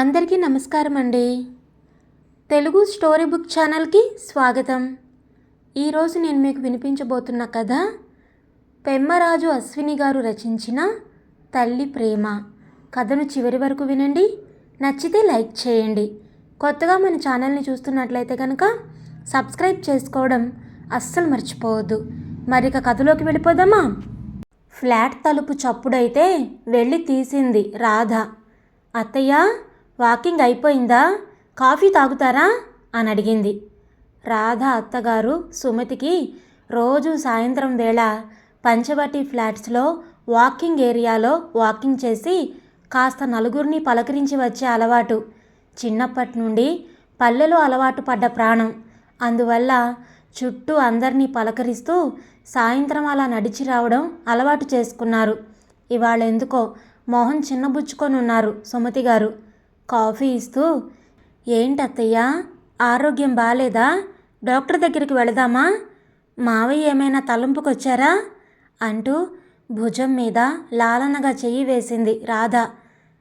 అందరికీ నమస్కారం అండి తెలుగు స్టోరీ బుక్ ఛానల్కి స్వాగతం. ఈరోజు నేను మీకు వినిపించబోతున్న కథ పెమ్మరాజు అశ్విని గారు రచించిన తల్లి ప్రేమ. కథను చివరి వరకు వినండి. నచ్చితే లైక్ చేయండి. కొత్తగా మన ఛానల్ని చూస్తున్నట్లయితే కనుక సబ్స్క్రైబ్ చేసుకోవడం అస్సలు మర్చిపోవద్దు. మరి ఇక కథలోకి వెళ్ళిపోదామా? ఫ్లాట్ తలుపు చప్పుడైతే వెళ్ళి తీసింది రాధ. అత్తయ్య వాకింగ్ అయిపోయిందా? కాఫీ తాగుతారా? అని అడిగింది. రాధ అత్తగారు సుమతికి రోజు సాయంత్రం వేళ పంచవటి ఫ్లాట్స్లో వాకింగ్ ఏరియాలో వాకింగ్ చేసి కాస్త నలుగురిని పలకరించి వచ్చే అలవాటు. చిన్నప్పటి నుండి పల్లెలో అలవాటు పడ్డ ప్రాణం. అందువల్ల చుట్టూ అందరినీ పలకరిస్తూ సాయంత్రం అలా నడిచి రావడం అలవాటు చేసుకున్నారు. ఇవాళ ఎందుకో మొహం చిన్నబుచ్చుకొని ఉన్నారు సుమతి గారు కాఫీ ఇస్తూ ఏంటత్తయ్యా ఆరోగ్యం బాగాలేదా డాక్టర్ దగ్గరికి వెళదామా? మావయ్య ఏమైనా తలంపుకొచ్చారా? అంటూ భుజం మీద లాలనగా చెయ్యి వేసింది రాధ.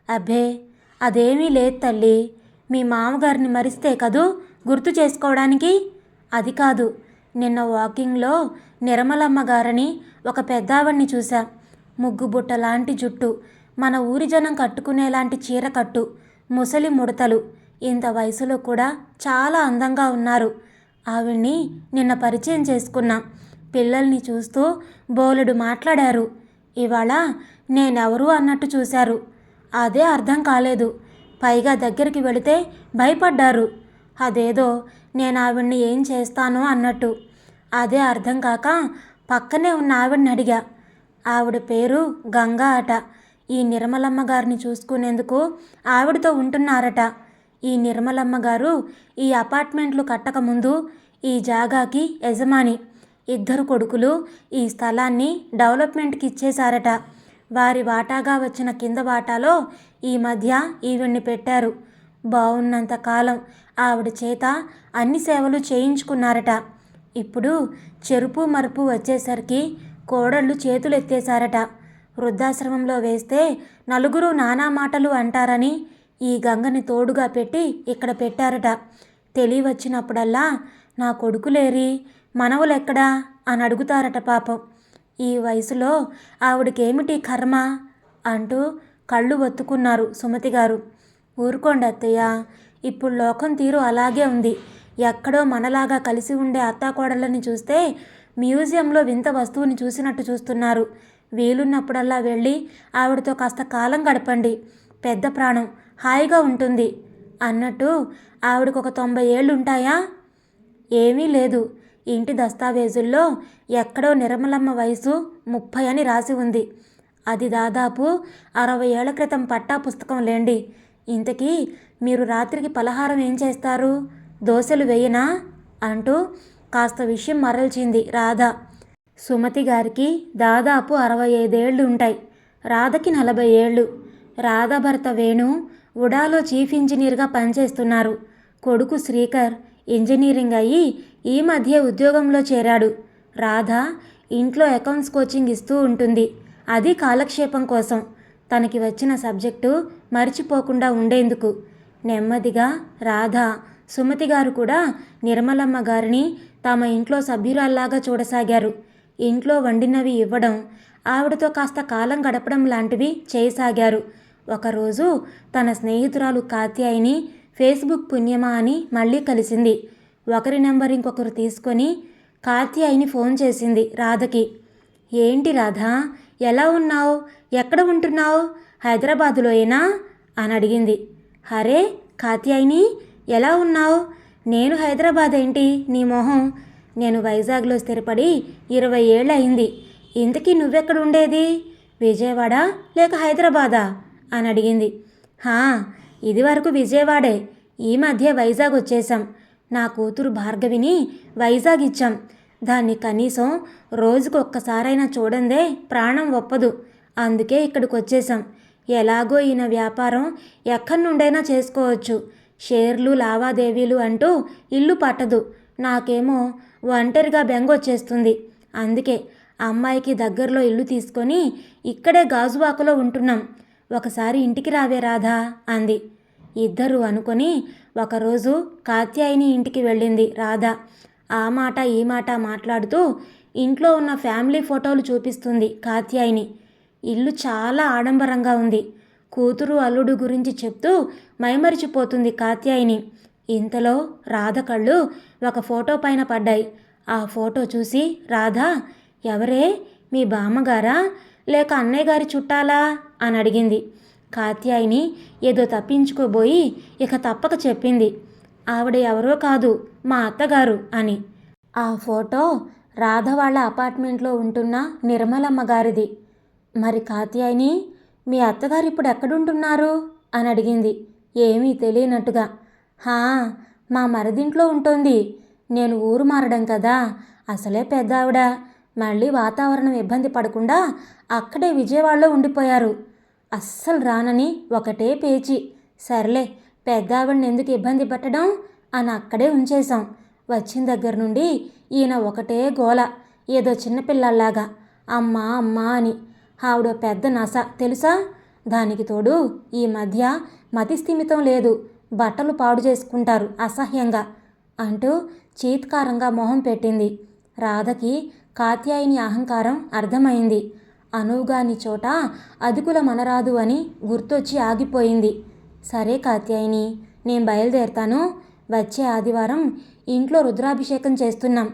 అబ్బే అదేమీ లేదు తల్లి. మీ మామగారిని మరిస్తే కదూ గుర్తు చేసుకోవడానికి? అది కాదు. నిన్న వాకింగ్లో నిర్మలమ్మ గారని ఒక పెద్దావణ్ణి చూశా. ముగ్గు బుట్ట లాంటి జుట్టు. మన ఊరి జనం కట్టుకునేలాంటి చీర కట్టు. ముసలి ముడతలు. ఇంత వయసులో కూడా చాలా అందంగా ఉన్నారు. ఆవిడ్ని నిన్న పరిచయం చేసుకున్నాం. పిల్లల్ని చూస్తూ బోలెడు మాట్లాడారు. ఇవాళ నేనెవరు అన్నట్టు చూశారు. అదే అర్థం కాలేదు. పైగా దగ్గరికి వెళితే భయపడ్డారు. అదేదో నేను ఆవిడ్ని ఏం చేస్తానో అన్నట్టు. అదే అర్థం కాక పక్కనే ఉన్న ఆవిడని అడిగా. ఆవిడ పేరు గంగా అట. ఈ నిర్మలమ్మ గారిని చూసుకునేందుకు ఆవిడతో ఉంటున్నారట. ఈ నిర్మలమ్మ గారు ఈ అపార్ట్మెంట్లు కట్టకముందు ఈ జాగాకి యజమాని ఇద్దరు కొడుకులు ఈ స్థలాన్ని డెవలప్మెంట్కి ఇచ్చేశారట. వారి వాటాగా వచ్చిన కింద వాటాలో ఈ మధ్య ఈవిడ్ని పెట్టారు. బాగున్నంత కాలం ఆవిడ చేత అన్ని సేవలు చేయించుకున్నారట. ఇప్పుడు చెరుపు మరుపు వచ్చేసరికి కోడళ్ళు చేతులు ఎత్తేశారట వృద్ధాశ్రమంలో వేస్తే నలుగురు నానా మాటలు అంటారని ఈ గంగని తోడుగా పెట్టి ఇక్కడ పెట్టారట. తెలియవచ్చినప్పుడల్లా నా కొడుకులేరి మనవలెక్కడా? అని అడుగుతారట పాపం. ఈ వయసులో ఆవిడకేమిటి కర్మ? అంటూ కళ్ళు ఒత్తుకున్నారు సుమతి గారు. ఊరుకోండి అత్తయ్య ఇప్పుడు లోకం తీరు అలాగే ఉంది. ఎక్కడో మనలాగా కలిసి ఉండే అత్తాకోడళ్ళని చూస్తే మ్యూజియంలో వింత వస్తువుని చూసినట్టు చూస్తున్నారు. వీలున్నప్పుడల్లా వెళ్ళి ఆవిడతో కాస్త కాలం గడపండి. పెద్ద ప్రాణం. హాయిగా ఉంటుంది. అన్నట్టు ఆవిడకు ఒక తొంభై ఏళ్ళు ఉంటాయా ఏమీ లేదు. ఇంటి దస్తావేజుల్లో ఎక్కడో నిర్మలమ్మ వయసు ముప్పై అని రాసి ఉంది. అది దాదాపు అరవై ఏళ్ళ క్రితం పట్టా పుస్తకం లేండి. ఇంతకీ మీరు రాత్రికి పలహారం ఏం చేస్తారు? దోశలు వేయనా? అంటూ కాస్త విషయం మరల్చింది రాధా. సుమతి గారికి దాదాపు అరవై ఐదేళ్ళు ఉంటాయి. రాధకి నలభై ఏళ్ళు రాధ భర్త వేణు ఉడాలో చీఫ్ ఇంజనీర్గా పనిచేస్తున్నారు. కొడుకు శ్రీకర్ ఇంజనీరింగ్ అయ్యి ఈ మధ్య ఉద్యోగంలో చేరాడు. రాధ ఇంట్లో అకౌంట్స్ కోచింగ్ ఇస్తూ ఉంటుంది. అది కాలక్షేపం కోసం. తనకి వచ్చిన సబ్జెక్టు మర్చిపోకుండా ఉండేందుకు. నెమ్మదిగా రాధ సుమతి గారు కూడా నిర్మలమ్మ గారిని తమ ఇంట్లో సభ్యురాల్లాగా చూడసాగారు. ఇంట్లో వండినవి ఇవ్వడం ఆవిడతో కాస్త కాలం గడపడం లాంటివి చేయసాగారు. ఒకరోజు తన స్నేహితురాలు కాత్యాయిని ఫేస్బుక్ పుణ్యమా అని మళ్ళీ కలిసింది. ఒకరి నెంబర్ ఇంకొకరు తీసుకొని కాత్యాయిని ఫోన్ చేసింది రాధకి. ఏంటి రాధా ఎలా ఉన్నావు? ఎక్కడ ఉంటున్నావు? హైదరాబాదులోయేనా అని అడిగింది. హరే కాత్యాయిని ఎలా ఉన్నావు? నేను హైదరాబాద్ ఏంటి నీ మొహం నేను వైజాగ్లో స్థిరపడి ఇరవై ఏళ్ళు అయింది ఇంతకీ నువ్వెక్కడ ఉండేది? విజయవాడ లేక హైదరాబాదా? అని అడిగింది. హా ఇది వరకు విజయవాడే. ఈ మధ్య వైజాగ్ వచ్చేసాం నా కూతురు భార్గవిని వైజాగ్ ఇచ్చాం. దాన్ని కనీసం రోజుకు ఒక్కసారైనా చూడందే ప్రాణం ఒప్పదు. అందుకే ఇక్కడికి వచ్చేసాం ఎలాగో ఈయన వ్యాపారం ఎక్కడి నుండైనా చేసుకోవచ్చు. షేర్లు లావాదేవీలు అంటూ ఇల్లు పట్టదు. నాకేమో ఒంటరిగా బెంగొచ్చేస్తుంది. అందుకే అమ్మాయికి దగ్గరలో ఇల్లు తీసుకొని ఇక్కడే గాజువాకలో ఉంటున్నాం. ఒకసారి ఇంటికి రావే రాధా అంది. ఇద్దరు అనుకొని ఒకరోజు కాత్యాయిని ఇంటికి వెళ్ళింది రాధ. ఆ మాట ఈ మాట మాట్లాడుతూ ఇంట్లో ఉన్న ఫ్యామిలీ ఫోటోలు చూపిస్తుంది కాత్యాయిని. ఇల్లు చాలా ఆడంబరంగా ఉంది. కూతురు అల్లుడు గురించి చెప్తూ మైమరిచిపోతుంది కాత్యాయిని. ఇంతలో రాధ కళ్ళు ఒక ఫోటో పైన పడ్డాయి. ఆ ఫోటో చూసి రాధ ఎవరే? మీ బామ్మగారా? లేక అన్నయ్య గారి చుట్టాలా? అని అడిగింది. కాత్యాయిని ఏదో తప్పించుకోబోయి ఇక తప్పక చెప్పింది. ఆవిడ ఎవరో కాదు మా అత్తగారు అని. ఆ ఫోటో రాధ వాళ్ళ అపార్ట్మెంట్లో ఉంటున్న నిర్మలమ్మ గారిది. మరి కాత్యాయిని మీ అత్తగారు ఇప్పుడు ఎక్కడుంటున్నారు? అని అడిగింది. ఏమీ తెలియనట్టుగా. హా మా మరదింట్లో ఉంటుంది. నేను ఊరు మారడం కదా అసలే పెద్ద ఆవిడ మళ్ళీ వాతావరణం ఇబ్బంది పడకుండా అక్కడే విజయవాడలో ఉండిపోయారు. అస్సలు రానని ఒకటే పేచి. సర్లే పెద్ద ఆవిడని ఎందుకు ఇబ్బంది పెట్టడం అని అక్కడే ఉంచేశాం. వచ్చిన దగ్గర నుండి ఈయన ఒకటే గోల ఏదో చిన్నపిల్లల్లాగా అమ్మా అమ్మా అని. ఆవిడ పెద్ద నస తెలుసా? దానికి తోడు ఈ మధ్య మతిస్థిమితం లేదు. బట్టలు పాడు చేసుకుంటారు అసహ్యంగా అంటూ చీత్కారంగా మొహం పెట్టింది. రాధకి కాత్యాయిని అహంకారం అర్థమైంది. అనువుగాని చోట అదుకుల మనరాదు అని గుర్తొచ్చి ఆగిపోయింది. సరే కాత్యాయిని నేను బయలుదేరుతాను. వచ్చే ఆదివారం ఇంట్లో రుద్రాభిషేకం చేస్తున్నాం.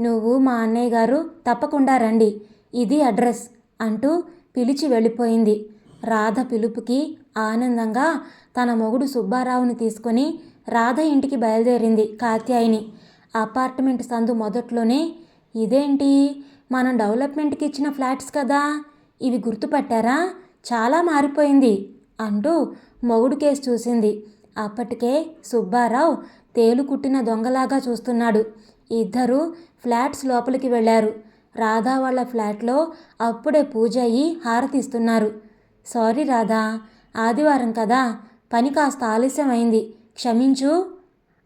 నువ్వు మా అన్నయ్య గారు తప్పకుండా రండి. ఇది అడ్రస్ అంటూ పిలిచి వెళ్ళిపోయింది. రాధ పిలుపుకి ఆనందంగా తన మొగుడు సుబ్బారావుని తీసుకొని రాధ ఇంటికి బయలుదేరింది కాత్యాయిని. అపార్ట్మెంట్ సందు మొదట్లోనే ఇదేంటి? మనం డెవలప్మెంట్కి ఇచ్చిన ఫ్లాట్స్ కదా? ఇవి గుర్తుపట్టారా? చాలా మారిపోయింది అంటూ మొగుడు కేసు చూసింది. అప్పటికే సుబ్బారావు తేలు కుట్టిన దొంగలాగా చూస్తున్నాడు. ఇద్దరు ఫ్లాట్స్ లోపలికి వెళ్ళారు. రాధా వాళ్ళ ఫ్లాట్లో అప్పుడే పూజ అయ్యి హారతిస్తున్నారు. సారీ రాధా ఆదివారం కదా పని కాస్త ఆలస్యం అయింది క్షమించు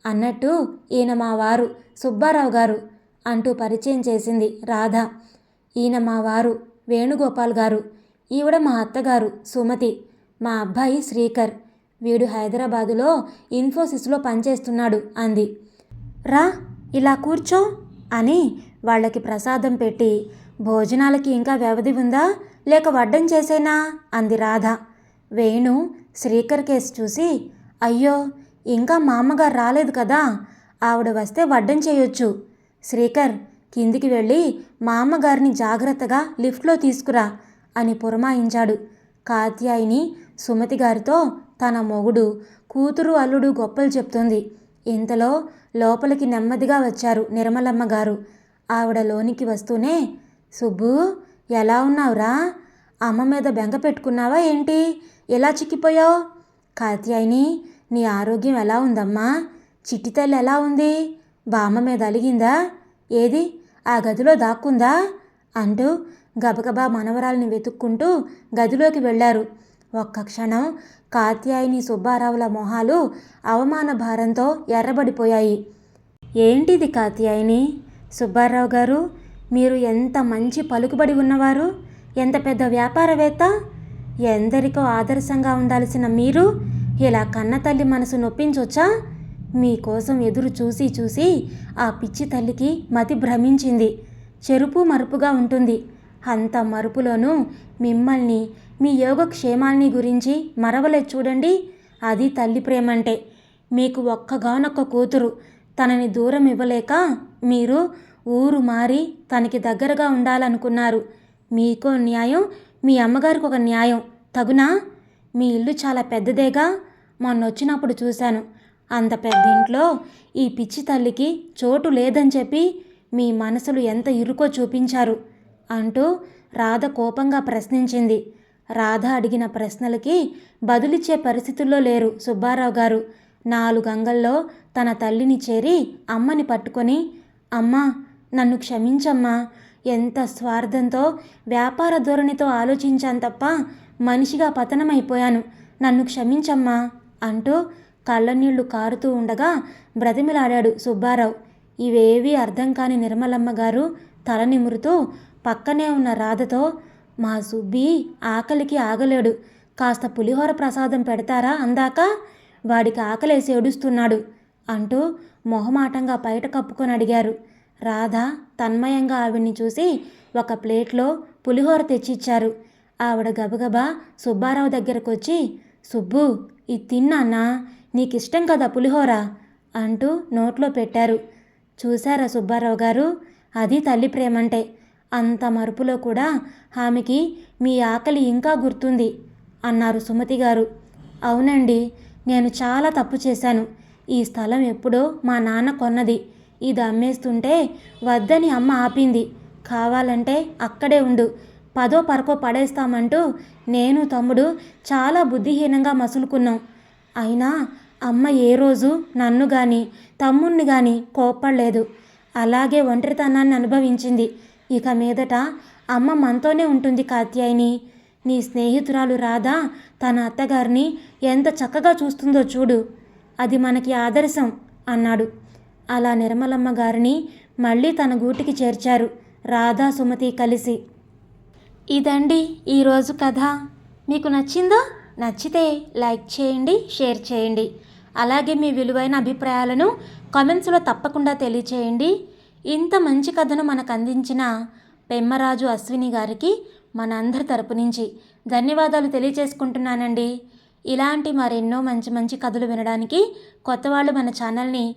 అన్నట్టు ఈయన మా వారు సుబ్బారావు గారు అంటూ పరిచయం చేసింది రాధ. ఈయన మా వారు వేణుగోపాల్ గారు ఈవిడ మా అత్తగారు సుమతి మా అబ్బాయి శ్రీకర్. వీడు హైదరాబాదులో ఇన్ఫోసిస్లో పనిచేస్తున్నాడు అంది. రా ఇలా కూర్చో అని వాళ్ళకి ప్రసాదం పెట్టి భోజనాలకి ఇంకా వ్యవధి ఉందా? లేక వడ్డం చేసేనా? అంది రాధ. వేణు శ్రీకర్ కేసు చూసి అయ్యో ఇంకా మా అమ్మగారు రాలేదు కదా? ఆవిడ వస్తే వడ్డం చేయొచ్చు. శ్రీకర్ కిందికి వెళ్ళి మా అమ్మగారిని జాగ్రత్తగా లిఫ్ట్లో తీసుకురా అని పురమాయించాడు. కాత్యాయిని సుమతి గారితో తన మొగుడు కూతురు అల్లుడు గొప్పలు చెప్తుంది. ఇంతలో లోపలికి నెమ్మదిగా వచ్చారు నిర్మలమ్మ గారు. ఆవిడ లోనికి వస్తూనే సుబ్బు ఎలా ఉన్నావురా? అమ్మ మీద బెంగ పెట్టుకున్నావా ఏంటి? ఎలా చిక్కిపోయావు? కాత్యాయిని నీ ఆరోగ్యం ఎలా ఉందమ్మా? చిట్టి తల్లి ఎలా ఉంది? బామ్మ మీద అలిగిందా? ఏది? ఆ గదిలో దాక్కుందా? అంటూ గబగబా మనవరాల్ని వెతుక్కుంటూ గదిలోకి వెళ్ళారు. ఒక్క క్షణం కాత్యాయిని సుబ్బారావుల మొహాలు అవమాన భారంతో ఎర్రబడిపోయాయి. ఏంటిది కాత్యాయిని? సుబ్బారావు గారు మీరు ఎంత మంచి పలుకుబడి ఉన్నవారు ఎంత పెద్ద వ్యాపారవేత్త ఎందరికో ఆదర్శంగా ఉండాల్సిన మీరు ఇలా కన్నతల్లి మనసు నొప్పించొచ్చా? మీకోసం ఎదురు చూసి చూసి ఆ పిచ్చి తల్లికి మతి భ్రమించింది. చెరుపు మరుపుగా ఉంటుంది. అంత మరుపులోనూ మిమ్మల్ని మీ యోగక్షేమాల్ని గురించి మరవలేదు చూడండి. అది తల్లి ప్రేమంటే. మీకు ఒక్కగానొక్క కూతురు. తనని దూరం ఇవ్వలేక మీరు ఊరు మారి తనకి దగ్గరగా ఉండాలనుకున్నారు. మీకో న్యాయం మీ అమ్మగారికి ఒక న్యాయం. తగునా? మీ ఇల్లు చాలా పెద్దదేగా? మొన్న వచ్చినప్పుడు చూశాను. అంత పెద్ద ఇంట్లో ఈ పిచ్చి తల్లికి చోటు లేదని చెప్పి మీ మనసులు ఎంత ఇరుకో చూపించారు అంటూ రాధ కోపంగా ప్రశ్నించింది. రాధ అడిగిన ప్రశ్నలకి బదులిచ్చే పరిస్థితుల్లో లేరు సుబ్బారావు గారు. నాలుగు అంగల్లో తన తల్లిని చేరి అమ్మని పట్టుకొని అమ్మా నన్ను క్షమించమ్మా. ఎంత స్వార్థంతో వ్యాపార ధోరణితో ఆలోచించాను తప్ప మనిషిగా పతనమైపోయాను. నన్ను క్షమించమ్మా అంటూ కళ్ళనీళ్ళు కారుతూ ఉండగా బ్రతిమిలాడాడు సుబ్బారావు. ఇవేవీ అర్థం కాని నిర్మలమ్మ గారు తల నిమురుతూ పక్కనే ఉన్న రాధతో మా సుబ్బి ఆకలికి ఆగలేడు. కాస్త పులిహోర ప్రసాదం పెడతారా అందాక? వాడికి ఆకలేసి ఏడుస్తున్నాడు అంటూ మొహమాటంగా బయట కప్పుకొని అడిగారు. రాధ తన్మయంగా ఆవిడ్ని చూసి ఒక ప్లేట్లో పులిహోర తెచ్చిచ్చారు. ఆవిడ గబగబా సుబ్బారావు దగ్గరకు వచ్చి సుబ్బు ఇది తిన్నానా నీకిష్టం కదా పులిహోర? అంటూ నోట్లో పెట్టారు. చూశారా సుబ్బారావు గారు? అది తల్లి ప్రేమంటే. అంత మరుపులో కూడా ఆమెకి మీ ఆకలి ఇంకా గుర్తుంది అన్నారు సుమతి గారు. అవునండి నేను చాలా తప్పు చేశాను. ఈ స్థలం ఎప్పుడో మా నాన్న కొన్నది. ఇది అమ్మేస్తుంటే వద్దని అమ్మ ఆపింది. కావాలంటే అక్కడే ఉండు. పదో పరకో పడేస్తామంటూ నేను తమ్ముడు చాలా బుద్ధిహీనంగా మసులుకున్నాం. అయినా అమ్మ ఏ రోజు నన్ను కానీ తమ్ముణ్ణి కానీ కోప్పడలేదు. అలాగే ఒంటరితనాన్ని అనుభవించింది. ఇక మీదట అమ్మ మనతోనే ఉంటుంది కాత్యాయిని. నీ స్నేహితురాలు రాధా తన అత్తగారిని ఎంత చక్కగా చూస్తుందో చూడు. అది మనకి ఆదర్శం అన్నాడు. అలా నిర్మలమ్మ గారిని మళ్ళీ తన గూటికి చేర్చారు రాధా సుమతి కలిసి. ఇదండి ఈరోజు కథ. మీకు నచ్చిందా నచ్చితే లైక్ చేయండి షేర్ చేయండి. అలాగే మీ విలువైన అభిప్రాయాలను కామెంట్స్లో తప్పకుండా తెలియచేయండి. ఇంత మంచి కథను మనకు అందించిన పెమ్మరాజు అశ్విని గారికి మన అందరి తరపు నుంచి ధన్యవాదాలు తెలియచేసుకుంటున్నానండి. ఇలాంటి మరెన్నో మంచి మంచి కథలు వినడానికి కొత్త వాళ్ళు మన ఛానల్ని